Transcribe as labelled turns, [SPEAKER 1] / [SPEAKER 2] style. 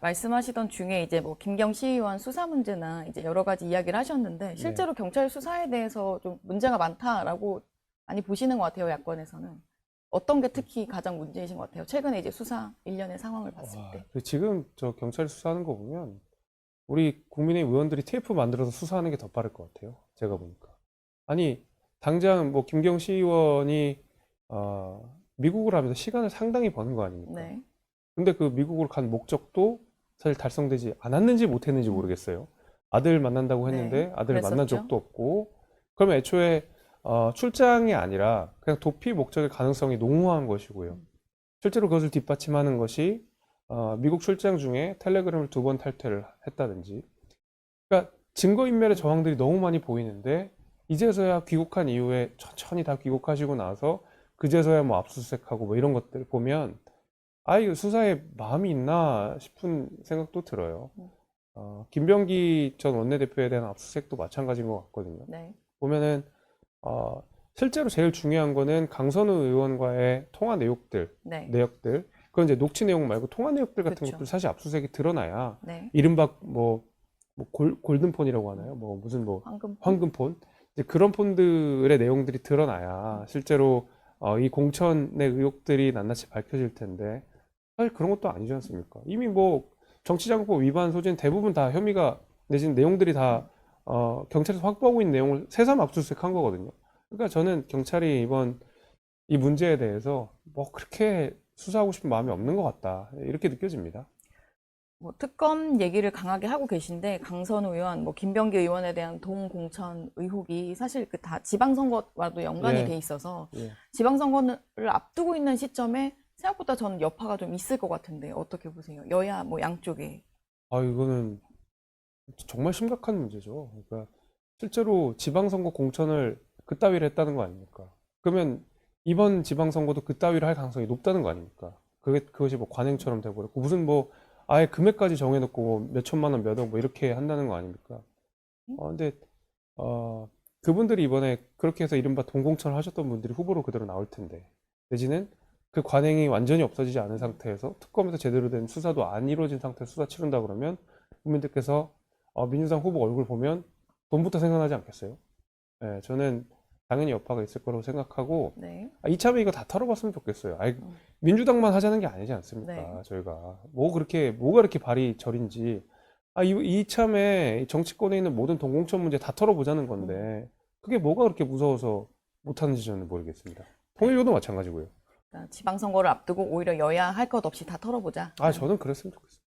[SPEAKER 1] 말씀하시던 중에 이제 뭐 김경 시의원 수사 문제나 이제 여러 가지 이야기를 하셨는데 실제로 경찰 수사에 대해서 좀 문제가 많다라고 많이 보시는 것 같아요 야권에서는 어떤 게 특히 가장 문제이신 것 같아요 최근에 이제 수사 일련의 상황을 봤을
[SPEAKER 2] 와, 때그 지금 저 경찰 수사하는 거 보면 우리 국민의힘 의원들이 TF 만들어서 수사하는 게 더 빠를 것 같아요. 제가 보니까. 아니 당장 뭐 김경 시의원이 어, 미국을 하면서 시간을 상당히 버는 거 아닙니까?
[SPEAKER 1] 네
[SPEAKER 2] 근데 그 미국으로 간 목적도 사실 달성되지 않았는지 못했는지 모르겠어요. 아들 만난다고 했는데
[SPEAKER 1] 네,
[SPEAKER 2] 아들 만난
[SPEAKER 1] 그랬었죠.
[SPEAKER 2] 적도 없고 그러면 애초에 어, 출장이 아니라 그냥 도피 목적의 가능성이 농후한 것이고요.
[SPEAKER 1] 음.
[SPEAKER 2] 실제로 그것을 뒷받침하는 것이 어, 미국 출장 중에 텔레그램을 두 번 탈퇴를 했다든지 그러니까 증거인멸의 정황들이 너무 많이 보이는데 이제서야 귀국한 이후에 천천히 다 귀국하시고 나서 그제서야 뭐 압수수색하고 뭐 이런 것들 보면 아 이거 수사에 마음이 있나 싶은 생각도 들어요.
[SPEAKER 1] 음.
[SPEAKER 2] 어, 김병기 전 원내대표에 대한 압수수색도 마찬가지인 것 같거든요.
[SPEAKER 1] 네.
[SPEAKER 2] 보면은 어, 실제로 제일 중요한 거는 강선우 의원과의 통화 내용들,
[SPEAKER 1] 네.
[SPEAKER 2] 내역들. 그건 이제 녹취 내용 말고 통화 내역들 같은
[SPEAKER 1] 그렇죠.
[SPEAKER 2] 것들 사실 압수수색이 드러나야
[SPEAKER 1] 네.
[SPEAKER 2] 이른바 뭐, 뭐 골, 골든폰이라고 하나요? 뭐 무슨 뭐
[SPEAKER 1] 황금
[SPEAKER 2] 황금폰 이제 그런 폰들의 내용들이 드러나야 실제로 어, 이 공천의 의혹들이 낱낱이 밝혀질 텐데 사실 그런 것도 아니지 않습니까? 이미 뭐 정치자금법 위반 소지는 대부분 다 혐의가 내지는 내용들이 다 어, 경찰에서 확보하고 있는 내용을 새삼 압수수색한 거거든요. 그러니까 저는 경찰이 이번 이 문제에 대해서 뭐 그렇게 수사하고 싶은 마음이 없는 것 같다 이렇게 느껴집니다.
[SPEAKER 1] 뭐 특검 얘기를 강하게 하고 계신데 강선우 의원, 뭐 김병기 의원에 대한 동공천 의혹이 사실 그 다 지방선거와도 연관이
[SPEAKER 2] 예.
[SPEAKER 1] 돼 있어서
[SPEAKER 2] 예.
[SPEAKER 1] 지방선거를 앞두고 있는 시점에 생각보다 저는 여파가 좀 있을 것 같은데 어떻게 보세요? 여야 뭐 양쪽에
[SPEAKER 2] 아, 이거는 정말 심각한 문제죠. 그러니까 실제로 지방선거 공천을 그따위로 했다는 거 아닙니까? 그러면 이번 지방선거도 그따위로 할 가능성이 높다는 거 아닙니까? 그게 그것이 뭐 관행처럼 돼버렸고 무슨 뭐 아예 금액까지 정해놓고 뭐몇 천만 원, 몇 억 뭐 이렇게 한다는 거 아닙니까? 어, 근데 어, 그분들이 이번에 그렇게 해서 이른바 동공천을 하셨던 분들이 후보로 그대로 나올 텐데 내지는 그 관행이 완전히 없어지지 않은 상태에서 특검에서 제대로 된 수사도 안 이루어진 상태에서 수사 치른다 그러면 국민들께서 어, 민주당 후보 얼굴 보면 돈부터 생각나지 않겠어요? 예, 저는 당연히 여파가 있을 거라고 생각하고
[SPEAKER 1] 네.
[SPEAKER 2] 아, 이참에 이거 다 털어봤으면 좋겠어요. 아이,
[SPEAKER 1] 음.
[SPEAKER 2] 민주당만 하자는 게 아니지 않습니까?
[SPEAKER 1] 네.
[SPEAKER 2] 저희가 뭐 그렇게 뭐가 이렇게 발이 저린지 아, 이, 이참에 정치권에 있는 모든 동공천 문제 다 털어보자는 건데 그게 뭐가 그렇게 무서워서 못하는지 저는 모르겠습니다. 통일교도 마찬가지고요.
[SPEAKER 1] 지방선거를 앞두고 오히려 여야 할 것 없이 다 털어보자.
[SPEAKER 2] 아, 저는 그랬으면 좋겠어요.